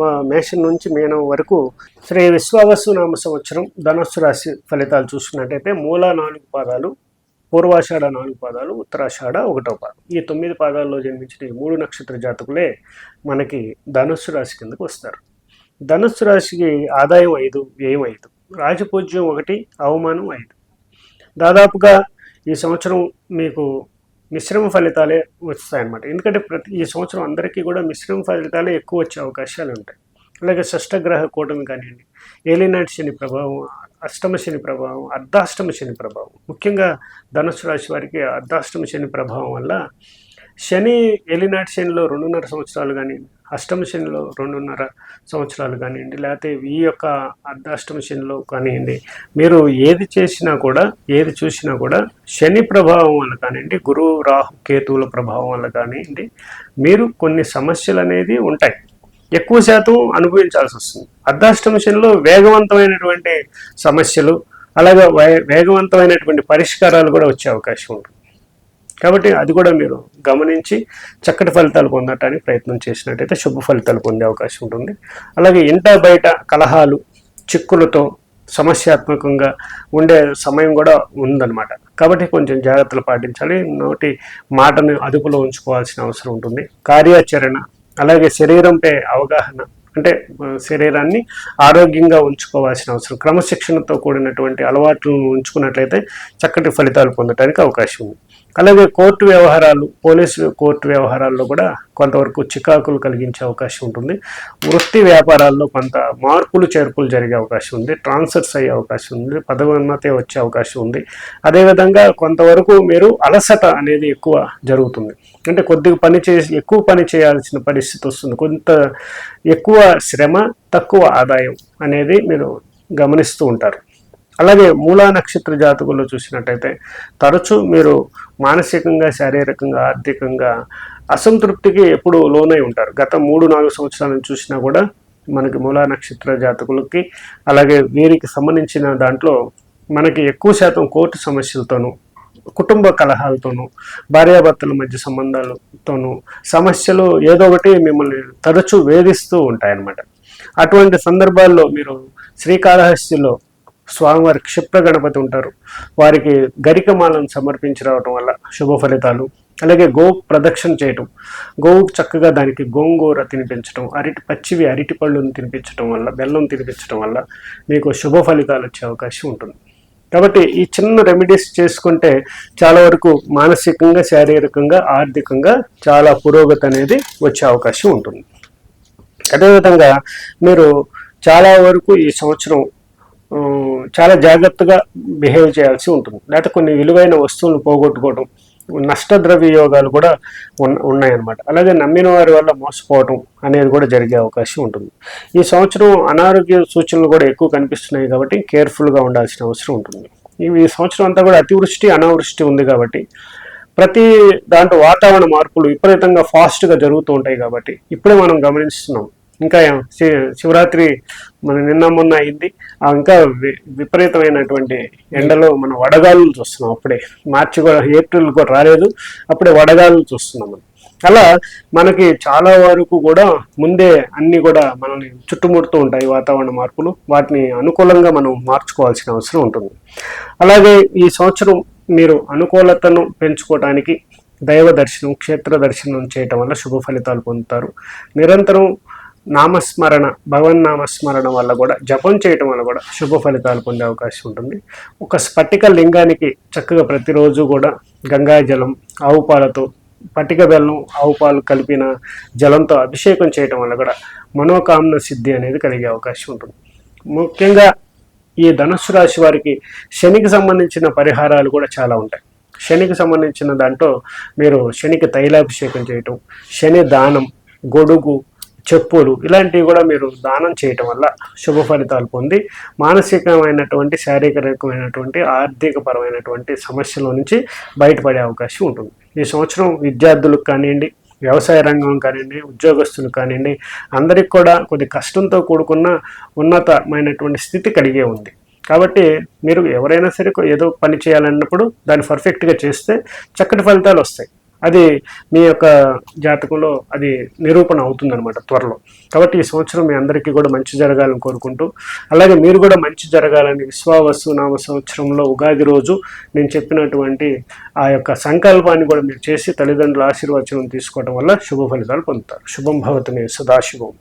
మేషం నుంచి మీనం వరకు శ్రీ విశ్వావసు నామ సంవత్సరం ధనస్సు రాశి ఫలితాలు చూసుకున్నట్టయితే మూల నాలుగు పాదాలు పూర్వాషాఢ నాలుగు పాదాలు ఉత్తరాషాఢ ఒకటో పాదం. ఈ తొమ్మిది పాదాల్లో జన్మించిన ఈ మూడు నక్షత్ర జాతకులే మనకి ధనుస్సు రాశి కిందకు వస్తారు. ధనుస్సు రాశికి ఆదాయం ఐదు వ్యయం ఐదు రాజపూజ్యం ఒకటి అవమానం ఐదు. దాదాపుగా ఈ సంవత్సరం మీకు మిశ్రమ ఫలితాలే వస్తాయన్నమాట. ఎందుకంటే ప్రతి ఈ సంవత్సరం అందరికీ కూడా మిశ్రమ ఫలితాలే ఎక్కువ వచ్చే అవకాశాలు ఉంటాయి. అలాగే షష్టగ్రహ కూటమి కానివ్వండి ఏలినాటి శని ప్రభావం అష్టమ శని ప్రభావం అర్ధాష్టమ శని ప్రభావం. ముఖ్యంగా ధనుసు రాశి వారికి అర్ధాష్టమ శని ప్రభావం వల్ల శని ఎలినాటి శనిలో రెండున్నర సంవత్సరాలు కానివ్వండి అష్టమ శనిలో రెండున్నర సంవత్సరాలు కానివ్వండి లేకపోతే ఈ యొక్క అర్ధాష్టమ శనిలో కానివ్వండి మీరు ఏది చేసినా కూడా ఏది చూసినా కూడా శని ప్రభావం వల్ల కానివ్వండి గురువు రాహు కేతువుల ప్రభావం వల్ల కానివ్వండి మీరు కొన్ని సమస్యలు అనేది ఉంటాయి. ఎక్కువ శాతం అనుభవించాల్సి వస్తుంది. అర్ధాష్టమ శనిలో వేగవంతమైనటువంటి సమస్యలు అలాగే వేగవంతమైనటువంటి పరిష్కారాలు కూడా వచ్చే అవకాశం ఉంటుంది. కాబట్టి అది కూడా మీరు గమనించి చక్కటి ఫలితాలు పొందటానికి ప్రయత్నం చేసినట్టయితే శుభ ఫలితాలు పొందే అవకాశం ఉంటుంది. అలాగే ఇంట బయట కలహాలు చిక్కులతో సమస్యాత్మకంగా ఉండే సమయం కూడా ఉందన్నమాట. కాబట్టి కొంచెం జాగ్రత్తలు పాటించాలి. నోటి మాటను అదుపులో ఉంచుకోవాల్సిన అవసరం ఉంటుంది. కార్యాచరణ అలాగే శరీరంపై అవగాహన అంటే శరీరాన్ని ఆరోగ్యంగా ఉంచుకోవాల్సిన అవసరం. క్రమశిక్షణతో కూడినటువంటి అలవాట్లను ఉంచుకున్నట్లయితే చక్కటి ఫలితాలు పొందడానికి అవకాశం ఉంది. అలాగే కోర్టు వ్యవహారాలు పోలీసు కోర్టు వ్యవహారాల్లో కూడా కొంతవరకు చికాకులు కలిగించే అవకాశం ఉంటుంది. వృత్తి వ్యాపారాల్లో కొంత మార్పులు చేర్పులు జరిగే అవకాశం ఉంది. ట్రాన్స్ఫర్స్ అయ్యే అవకాశం ఉంది. పదవోన్నతి వచ్చే అవకాశం ఉంది. అదేవిధంగా కొంతవరకు మీరు అలసట అనేది ఎక్కువ జరుగుతుంది. అంటే కొద్దిగా పని చేసి ఎక్కువ పని చేయాల్సిన పరిస్థితి వస్తుంది. కొంత ఎక్కువ శ్రమ తక్కువ ఆదాయం అనేది మీరు గమనిస్తూ ఉంటారు. అలాగే మూలా నక్షత్ర జాతకుల్లో చూసినట్టయితే తరచూ మీరు మానసికంగా శారీరకంగా ఆర్థికంగా అసంతృప్తికి ఎప్పుడు లోనై ఉంటారు. గత మూడు నాలుగు సంవత్సరాలను చూసినా కూడా మనకి మూలా నక్షత్ర జాతకులకి అలాగే వీరికి సంబంధించిన దాంట్లో మనకి ఎక్కువ శాతం కోర్టు సమస్యలతోనూ కుటుంబ కలహాలతోనూ భార్యాభర్తల మధ్య సంబంధాలతోనూ సమస్యలు ఏదో ఒకటి మిమ్మల్ని తరచూ వేధిస్తూ ఉంటాయన్నమాట. అటువంటి సందర్భాల్లో మీరు శ్రీకాళహస్తిలో స్వామివారి క్షిప్ర గణపతి ఉంటారు. వారికి గరికమాలను సమర్పించి రావటం వల్ల శుభ ఫలితాలు. అలాగే గో ప్రదక్షిణ చేయటం. గోవుకు చక్కగా దానికి గోంగూర తినిపించడం అరటి పచ్చివి అరటి పళ్ళును తినిపించడం వల్ల బెల్లం తినిపించడం వల్ల మీకు శుభ ఫలితాలు వచ్చే అవకాశం ఉంటుంది. కాబట్టి ఈ చిన్న రెమెడీస్ చేసుకుంటే చాలా వరకు మానసికంగా శారీరకంగా ఆర్థికంగా చాలా పురోగతి అనేది వచ్చే అవకాశం ఉంటుంది. అదేవిధంగా మీరు చాలా వరకు ఈ సంవత్సరం చాలా జాగ్రత్తగా బిహేవ్ చేయాల్సి ఉంటుంది. లేకపోతే కొన్ని విలువైన వస్తువులను పోగొట్టుకోవడం నష్టద్రవ్య యోగాలు కూడా ఉన్న ఉన్నాయన్నమాట. అలాగే నమ్మిన వారి వల్ల మోసపోవడం అనేది కూడా జరిగే అవకాశం ఉంటుంది. ఈ సంవత్సరం అనారోగ్య సూచనలు కూడా ఎక్కువ కనిపిస్తున్నాయి కాబట్టి కేర్ఫుల్గా ఉండాల్సిన అవసరం ఉంటుంది. ఇవి ఈ సంవత్సరం అంతా కూడా అతివృష్టి అనావృష్టి ఉంది కాబట్టి ప్రతి దాంట్లో వాతావరణ మార్పులు విపరీతంగా ఫాస్ట్గా జరుగుతూ ఉంటాయి కాబట్టి ఇప్పుడే మనం గమనిస్తున్నాం. ఇంకా శి- శివరాత్రి మన నిన్న మొన్న అయింది. ఆ ఇంకా వి- విపరీతమైనటువంటి ఎండలో మనం వడగాలు చూస్తున్నాం అప్పుడే. మార్చి కూడా ఏప్రిల్ కూడా రాలేదు. అప్పుడే వడగాలు చూస్తున్నాం మనం. అలా మనకి చాలా వరకు కూడా ముందే అన్ని కూడా మనల్ని చుట్టుముడుతూ ఉంటాయి వాతావరణ మార్పులు. వాటిని అనుకూలంగా మనం మార్చుకోవాల్సిన అవసరం ఉంటుంది. అలాగే ఈ సంవత్సరం మీరు అనుకూలతను పెంచుకోవడానికి దైవ దర్శనం క్షేత్ర దర్శనం చేయటం వల్ల శుభ ఫలితాలు పొందుతారు. నిరంతరం నామస్మరణ భగవన్ నామస్మరణ వల్ల కూడా జపం చేయటం వల్ల కూడా శుభ ఫలితాలు పొందే అవకాశం ఉంటుంది. ఒక స్ఫటిక లింగానికి చక్కగా ప్రతిరోజు కూడా గంగా జలం ఆవు పాలతో పటిక బెల్లం ఆవు పాలు కలిపిన జలంతో అభిషేకం చేయటం వల్ల కూడా మనోకామన సిద్ధి అనేది కలిగే అవకాశం ఉంటుంది. ముఖ్యంగా ఈ ధనుసు రాశి వారికి శనికి సంబంధించిన పరిహారాలు కూడా చాలా ఉంటాయి. శనికి సంబంధించిన దాంట్లో మీరు శనికి తైలాభిషేకం చేయటం శని దానం గొడుగు చెప్పులు ఇలాంటివి కూడా మీరు దానం చేయటం వల్ల శుభ ఫలితాలు పొంది మానసికమైనటువంటి శారీరకమైనటువంటి ఆర్థికపరమైనటువంటి సమస్యల నుంచి బయటపడే అవకాశం ఉంటుంది. ఈ సంవత్సరం విద్యార్థులకు కానివ్వండి వ్యవసాయ రంగం కానివ్వండి ఉద్యోగస్తులు కానివ్వండి అందరికి కూడా కొద్ది కష్టంతో కూడుకున్న ఉన్నతమైనటువంటి స్థితి కలిగే ఉంది. కాబట్టి మీరు ఎవరైనా సరే ఏదో పని చేయాలన్నప్పుడు దాన్ని పర్ఫెక్ట్గా చేస్తే చక్కటి ఫలితాలు వస్తాయి. అది మీ యొక్క జాతకంలో అది నిరూపణ అవుతుందన్నమాట త్వరలో. కాబట్టి ఈ సంవత్సరం మీ అందరికీ కూడా మంచి జరగాలని కోరుకుంటూ అలాగే మీరు కూడా మంచి జరగాలని విశ్వావసు నామ సంవత్సరంలో ఉగాది రోజు నేను చెప్పినటువంటి ఆ యొక్క సంకల్పాన్ని కూడా మీరు చేసి తల్లిదండ్రుల ఆశీర్వచనం తీసుకోవడం వల్ల శుభ ఫలితాలు పొందుతారు. శుభం భవతమే సదాశివం.